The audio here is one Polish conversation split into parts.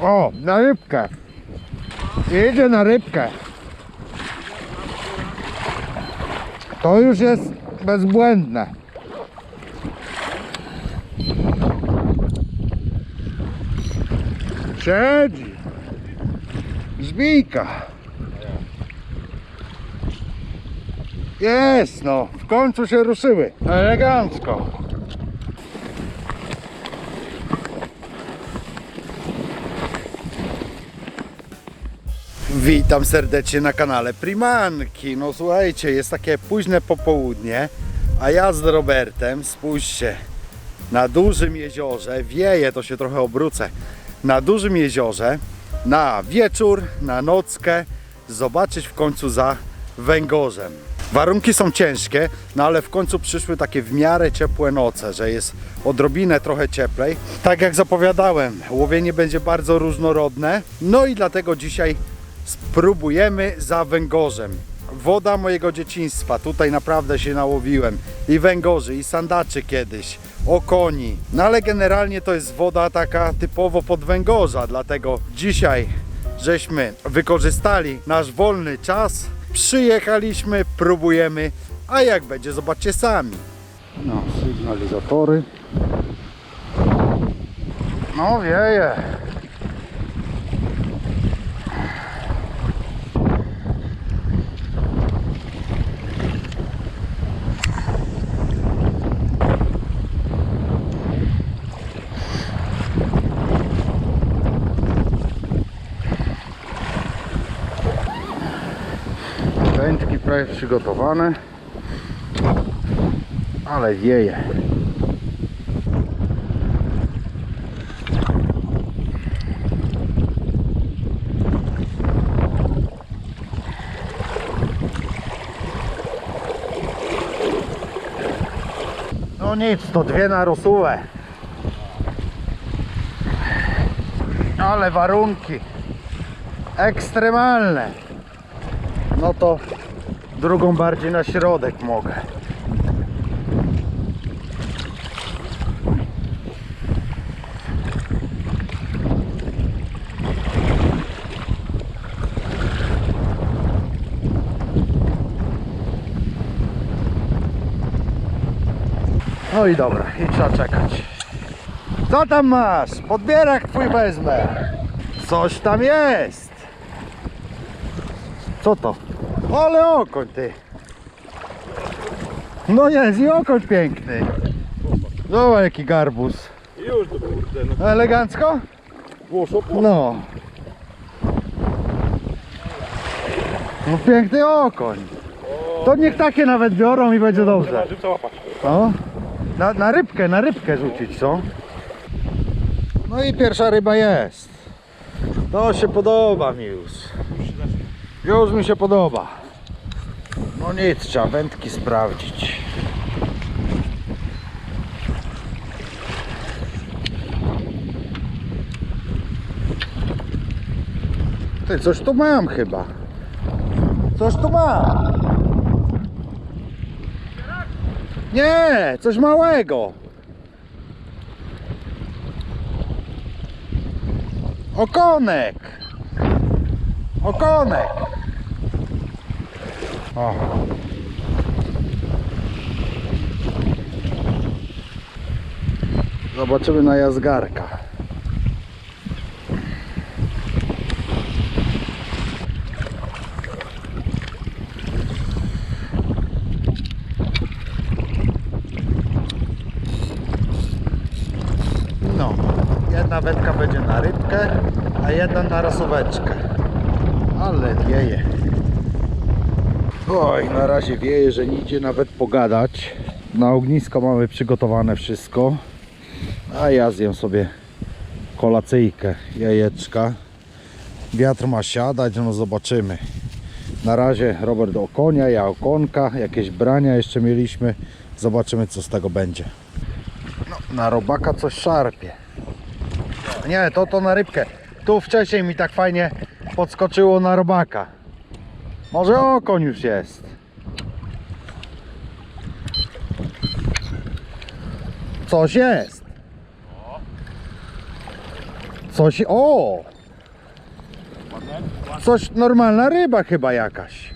O, na rybkę. Jedzie na rybkę. To już jest bezbłędne. Siedzi. Zbijka. Jest no, w końcu się ruszyły. Elegancko. Witam serdecznie na kanale Primanki. No słuchajcie, jest takie późne popołudnie, a ja z Robertem, spójrzcie, na dużym jeziorze, wieje, to się trochę obrócę, na dużym jeziorze, na wieczór, na nockę, zobaczyć w końcu za węgorzem. Warunki są ciężkie, no ale w końcu przyszły takie w miarę ciepłe noce, że jest odrobinę trochę cieplej. Tak jak zapowiadałem, łowienie będzie bardzo różnorodne, no i dlatego dzisiaj spróbujemy za węgorzem. Woda mojego dzieciństwa, tutaj naprawdę się nałowiłem. I węgorzy, i sandaczy kiedyś, okoni. No ale generalnie to jest woda taka typowo pod węgorza, dlatego dzisiaj żeśmy wykorzystali nasz wolny czas, przyjechaliśmy, próbujemy, a jak będzie zobaczcie sami. No, sygnalizatory. No wieje. Wędki prawie przygotowane, ale wieje. No nic, to dwie na rosułę. Ale warunki ekstremalne no to drugą bardziej na środek mogę. No i dobra, i trzeba czekać. Co tam masz? Podbierak twój wezmę. Coś tam jest. Co to? Ale okoń ty. No jest i okoń piękny. Zobacz jaki garbus. Już to kurde, no. Elegancko? No. No piękny okoń. To niech takie nawet biorą i będzie dobrze. Łapać. No. Na, na rybkę, na rybkę rzucić, co? No i pierwsza ryba jest. To się podoba mi już. Już mi się podoba. No nic, trzeba wędki sprawdzić. Ty, coś tu mam chyba. Coś tu mam. Nie, coś małego. Okonek. Okonek. O. Zobaczymy na jazgarka. No, jedna wędka będzie na rybkę, a jedna na rasóweczkę. Ale wieje. Oj, na razie wieje, że nie idzie nawet pogadać. Na ognisko mamy przygotowane wszystko. A ja zjem sobie kolacyjkę, jajeczka. Wiatr ma siadać, no zobaczymy. Na razie Robert o konia, ja o konka, jakieś brania jeszcze mieliśmy. Zobaczymy co z tego będzie. No, na robaka coś szarpie. Nie, to to na rybkę. Tu wcześniej mi tak fajnie podskoczyło na robaka. Może okoń już jest. Coś jest. Coś, o! Coś, normalna ryba chyba jakaś.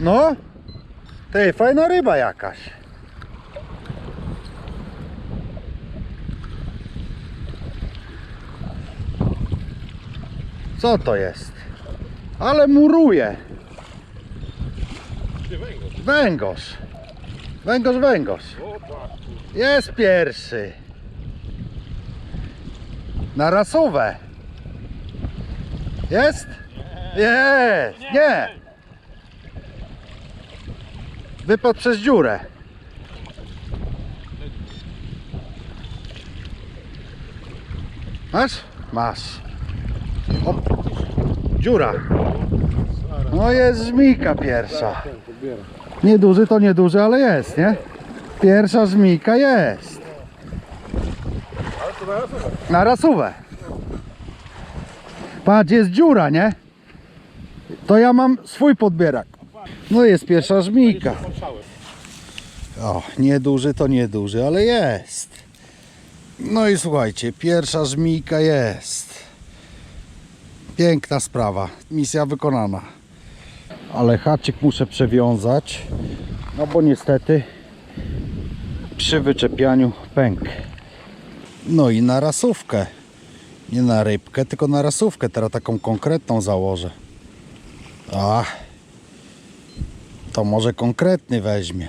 No. Ty, fajna ryba jakaś. Co to jest? Ale muruje. Węgorz. Węgorz. Węgorz. Jest pierwszy. Na rasówę. Jest? Jest. Nie. Wypadł przez dziurę. Masz? Masz. O, dziura. No jest żmijka pierwsza. Nieduży to nieduży, ale jest, nie? Pierwsza żmijka jest. Na rasówę. Patrz, jest dziura, nie? To ja mam swój podbierak. No jest pierwsza. Patrzałem. O, nieduży to nieduży, ale jest. No i słuchajcie, pierwsza żmijka jest. Piękna sprawa. Misja wykonana. Ale haczyk muszę przewiązać. No bo niestety przy wyczepianiu pęk. No i na rasówkę. Nie na rybkę, tylko na rasówkę. Teraz taką konkretną założę. A, to może konkretny weźmie.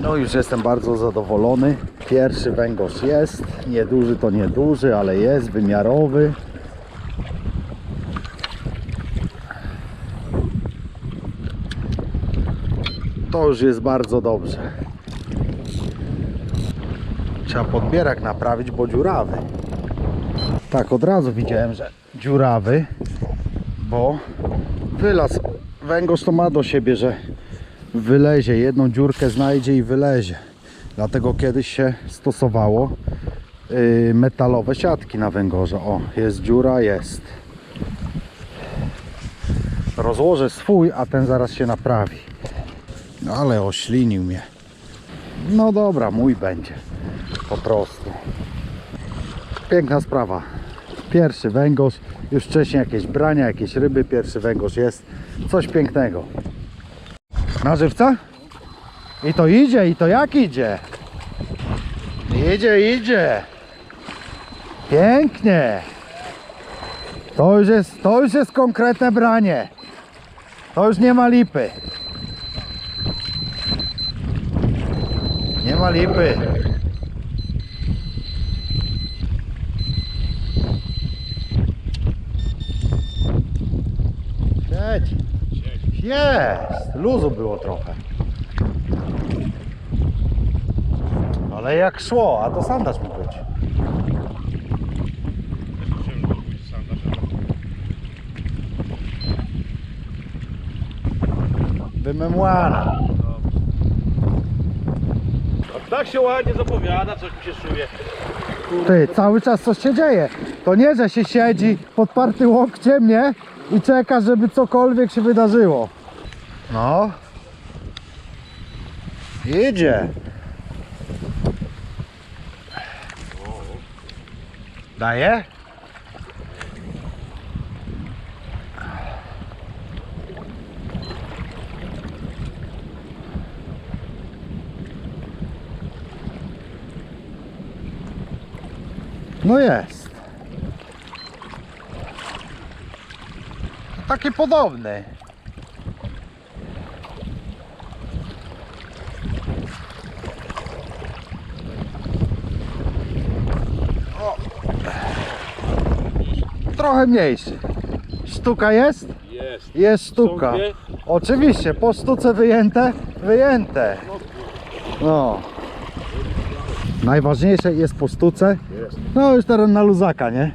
No już jestem bardzo zadowolony. Pierwszy węgorz jest. Nieduży to nieduży, ale jest wymiarowy. To już jest bardzo dobrze. Trzeba podbierak naprawić, bo dziurawy. Tak, od razu widziałem, że dziurawy, bo wylaz. Węgorz to ma do siebie, że wylezie, jedną dziurkę znajdzie i wylezie. Dlatego kiedyś się stosowało yy, metalowe siatki na węgorze. O, jest dziura, jest. Rozłożę swój, a ten zaraz się naprawi. No, ale oślinił mnie. No dobra, mój będzie. Po prostu. Piękna sprawa. Pierwszy węgorz, już wcześniej jakieś brania, jakieś ryby, pierwszy węgorz jest. Coś pięknego. Na żywca? I to idzie, i to jak idzie? Idzie, idzie. Pięknie. To już jest, to już jest konkretne branie. To już nie ma lipy. Nie ma lipy. Siedź. Jest! Luzu było trochę. Ale jak szło, a to sandaż mógł być. Chciałem go pójść sam na Wymemłana. A tak się ładnie zapowiada, coś mi się czuje. Ty, cały czas coś się dzieje. To nie, że się siedzi podparty łokciem, nie? I czeka, żeby cokolwiek się wydarzyło. No. Idzie. Daje? No jest. Taki podobny. O. Trochę mniejszy. Sztuka jest? Jest. Jest sztuka. Są dwie? Oczywiście, po sztuce wyjęte? Wyjęte. No. Najważniejsze jest po sztuce. Jest. No już teraz na luzaka, nie?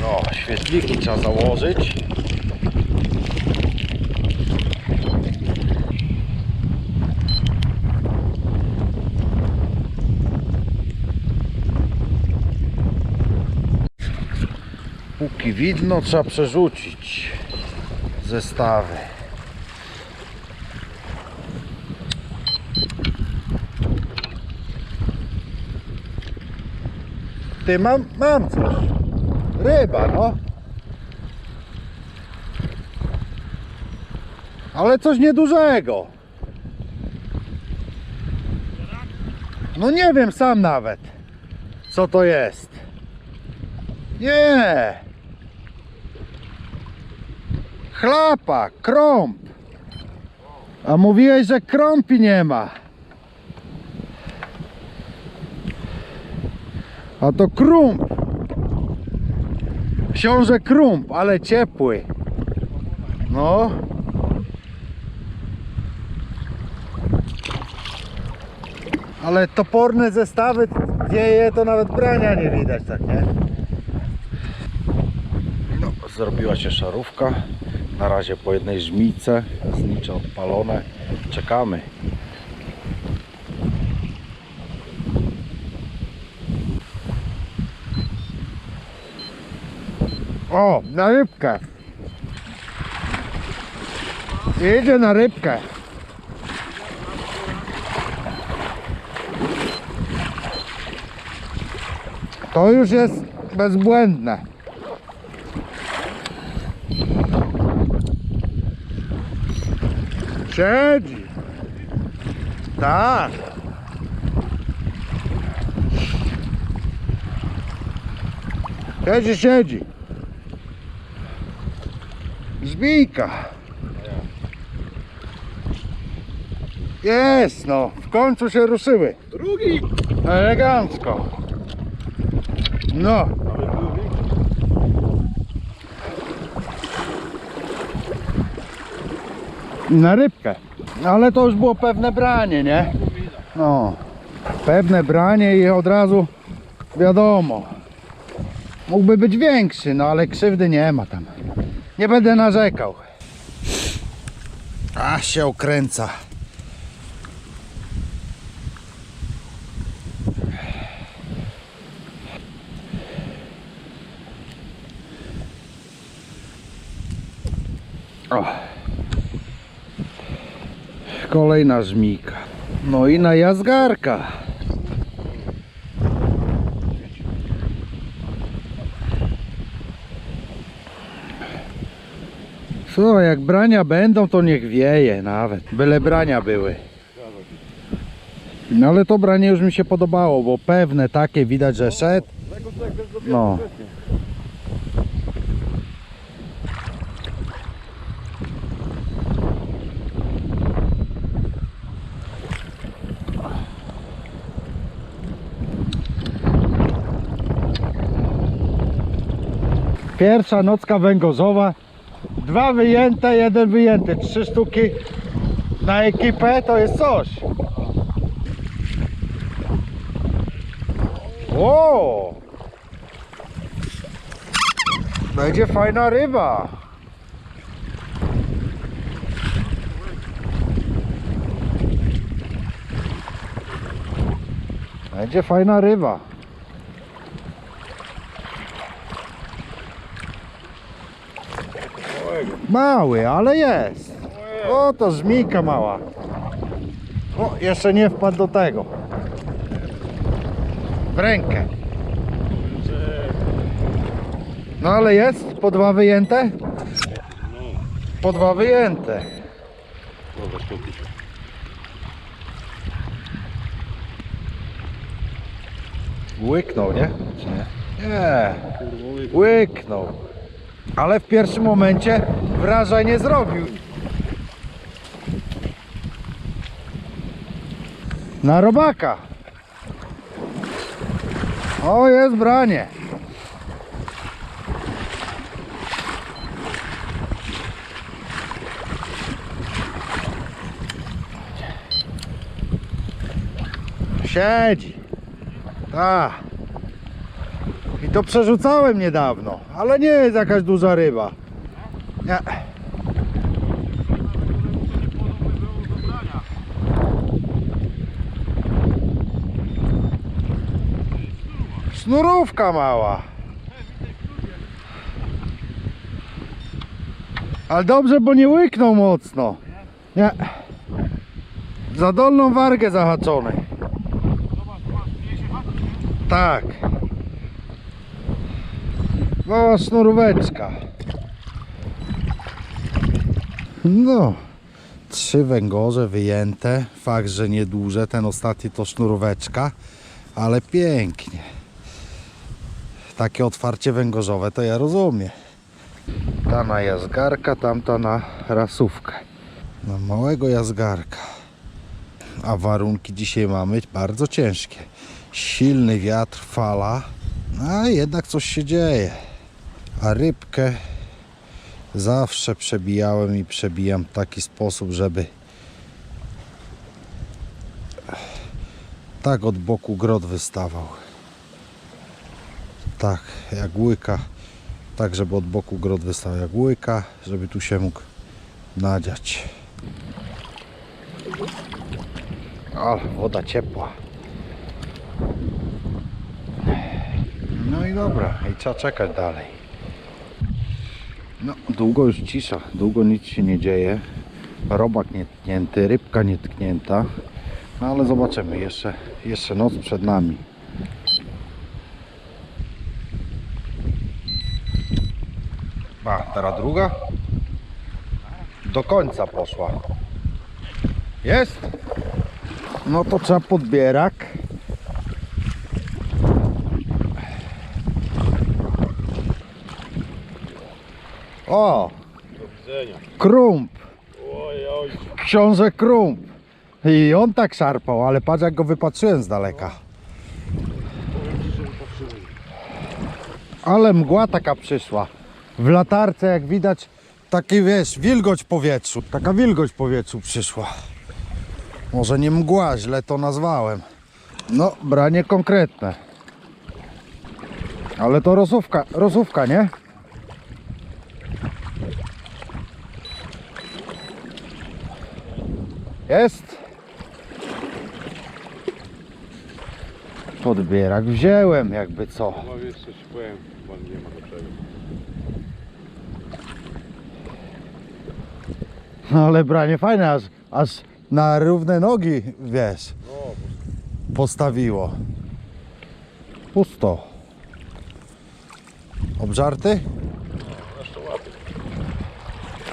No, świetliki trzeba założyć. Póki widno trzeba przerzucić zestawy. Ty, mam, mam coś. Ryba, no. Ale coś niedużego. No nie wiem sam nawet, co to jest. Nie. Chlapa, krąb. A mówiłeś, że krąpi nie ma. A to krump. Książę krump, ale ciepły. No. Ale toporne zestawy wieje, to nawet brania nie widać, tak nie? No, zrobiła się szarówka. Na razie po jednej żmice, znicze odpalone. Czekamy. O, na rybkę. Jedzie na rybkę. To już jest bezbłędne. Siedzi. Tak. Siedzi, siedzi. Żbijka. Jest no, w końcu się ruszyły. Drugi! Elegancko. No. Na rybkę. Ale to już było pewne branie, nie? No. Pewne branie i od razu wiadomo. Mógłby być większy, no ale krzywdy nie ma tam. Nie będę narzekał. A się okręca. O. Kolejna żmika. No i na jazgarka. Co, jak brania będą, to niech wieje nawet. Byle brania były. No ale to branie już mi się podobało, bo pewne takie widać, że szedł. No. Pierwsza nocka węgorzowa. Dwa wyjęte, jeden wyjęty. Trzy sztuki na ekipę to jest coś. O! Będzie fajna ryba. Będzie fajna ryba. Mały, ale jest. O, to żmijka mała. O, jeszcze nie wpadł do tego. W rękę. No ale jest, po dwa wyjęte? Po dwa wyjęte. Dobra. Łyknął, nie? Czy nie? Nie, łyknął. Ale w pierwszym momencie wrażenie zrobił. Na robaka. O, jest branie. Siedzi. Tak. I to przerzucałem niedawno, ale nie jest jakaś duża ryba. Nie. Sznurówka mała. Ale dobrze, bo nie łyknął mocno. Nie. Za dolną wargę zahaczony. Tak. Mała sznuróweczka. No, trzy węgorze wyjęte. Fakt, że nie duże. Ten ostatni to sznuróweczka, ale pięknie. Takie otwarcie węgorzowe to ja rozumiem. Ta na jazgarka, tamta na rasówkę. Na małego jazgarka. A warunki dzisiaj mamy bardzo ciężkie. Silny wiatr, fala. A jednak coś się dzieje. A rybkę zawsze przebijałem i przebijam w taki sposób, żeby tak od boku grot wystawał. Tak, jak łyka. Tak, żeby od boku grot wystawał jak łyka, żeby tu się mógł nadziać. Ale woda ciepła. No i dobra, i trzeba czekać dalej. No, długo już cisza, długo nic się nie dzieje. Robak nie tknięty, rybka nie tknięta. No ale zobaczymy, jeszcze, jeszcze noc przed nami. A, teraz druga? Do końca poszła. Jest? No to trzeba podbierak. O, Do widzenia. krump. Oj, oj. Książę krump. I on tak szarpał, ale patrz jak go wypatrzyłem z daleka. Ale mgła taka przyszła. W latarce jak widać taki wiesz, wilgoć powietrzu. Taka wilgoć powietrzu przyszła. Może nie mgła, źle to nazwałem. No, branie konkretne. Ale to rosówka, rosówka, nie? Jest. Podbierak wziąłem, jakby co. No wiesz coś powiem, bo nie ma do czego. No ale branie fajne, aż, aż na równe nogi, wiesz, No, postawiło. Pusto. Obżarty? jeszcze łapy.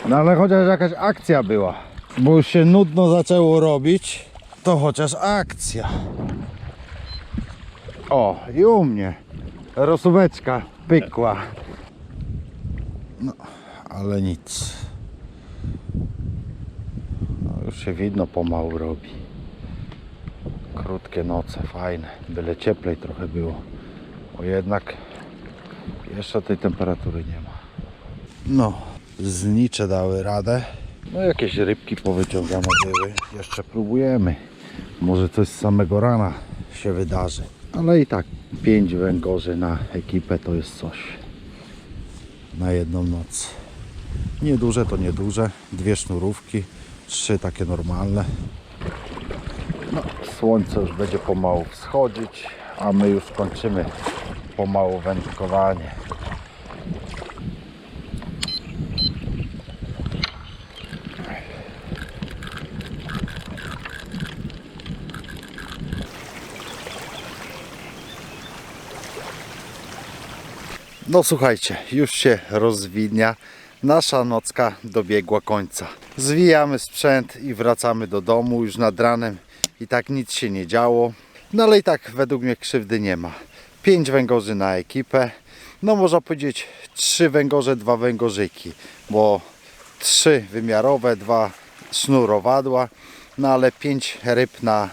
No ale chociaż jakaś akcja była. Bo już się nudno zaczęło robić, to chociaż akcja. O, i u mnie. Rosóweczka pykła. No, ale nic. No, już się widno pomału robi. Krótkie noce, fajne. Byle cieplej trochę było. Bo jednak jeszcze tej temperatury nie ma. No, znicze dały radę. No jakieś rybki powyciągane były. Jeszcze próbujemy. Może coś z samego rana się wydarzy. Ale i tak 5 węgorzy na ekipę to jest coś. Na jedną noc. Nieduże to nieduże. Dwie sznurówki. Trzy takie normalne. No, słońce już będzie pomału wschodzić, a my już kończymy pomału wędkowanie. No słuchajcie, już się rozwidnia. Nasza nocka dobiegła końca. Zwijamy sprzęt i wracamy do domu już nad ranem. I tak nic się nie działo. No ale i tak według mnie krzywdy nie ma. 5 węgorzy na ekipę. No można powiedzieć 3 węgorze, 2 węgorzyki. Bo 3 wymiarowe, 2 sznurowadła. No ale 5 ryb na,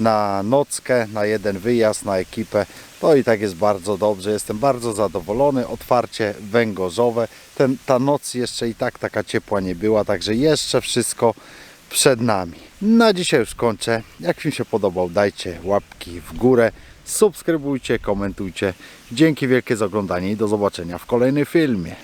na nockę, na jeden wyjazd, na ekipę. To i tak jest bardzo dobrze. Jestem bardzo zadowolony. Otwarcie węgorzowe. Ten, ta noc jeszcze i tak taka ciepła nie była, także jeszcze wszystko przed nami. Na dzisiaj już kończę. Jak mi się podobał, dajcie łapki w górę. Subskrybujcie, komentujcie. Dzięki wielkie za oglądanie i do zobaczenia w kolejnym filmie.